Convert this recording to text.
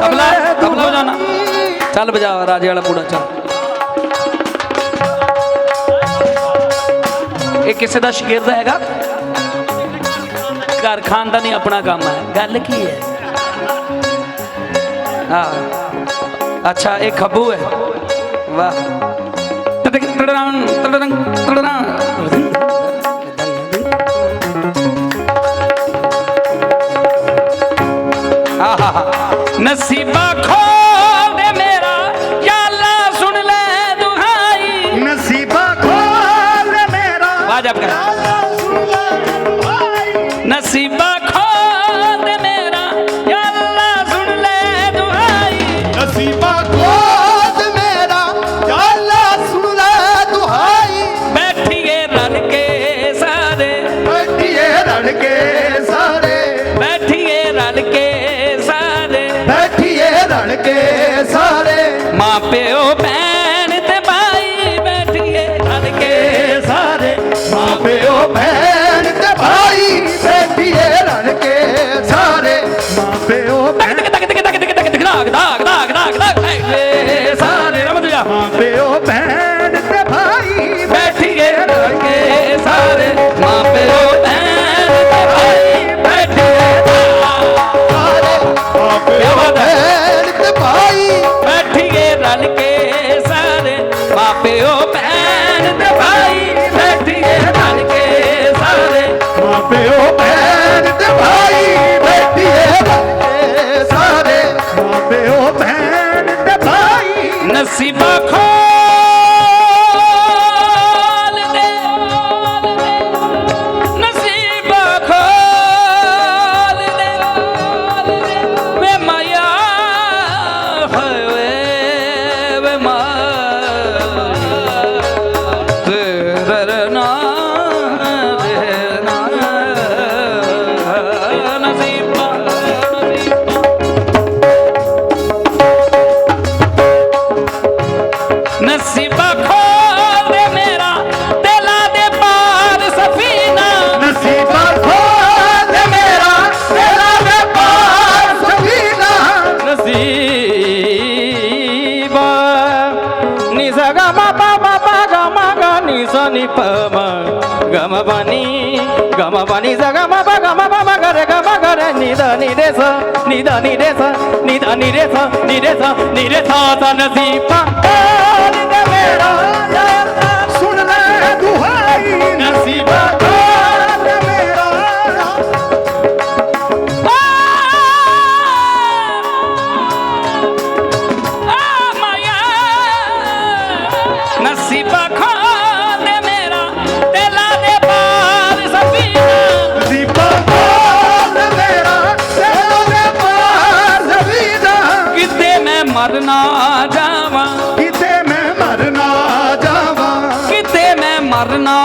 ਤਬਲਾ ਤਬਲਾ ਵਜਾਣਾ ਚੱਲ ਵਜਾ ਰਾਜੇ ਵਾਲਾ ਪੂੜਾ ਚੱਲ। ਇਹ ਕਿਸੇ ਦਾ ਸ਼ਗਿਰਦ ਹੈਗਾ? ਘਰ ਖਾਨ ਦਾ ਨਹੀਂ ਆਪਣਾ ਕੰਮ ਹੈ। ਗੱਲ ਕੀ ਹੈ? ਹਾਂ। ਅੱਛਾ ਇਹ ਖੱਬੂ ਹੈ। ਵਾਹ। ਟੜਕ ਟੜਾਂ ਟੜਾਂ ਟੜਾਂ ਆਹਾ। नसीबा खो ਰਲ ਕੇ ਸਾਰੇ। ਮਾਂ ਪਿਓ ని పమ గమబని గమబని జగమ గమ బమ గర గమ గర నిద నిరేస నిద నిరేస నిద నిరేస నిరేస నిరేస తనసి ప నిద ਮਰਨਾ ਜਾਵਾਂ। ਕਿਤੇ ਮੈਂ ਮਰਨਾ ਜਾਵਾਂ। ਕਿਤੇ ਮੈਂ ਮਰਨਾ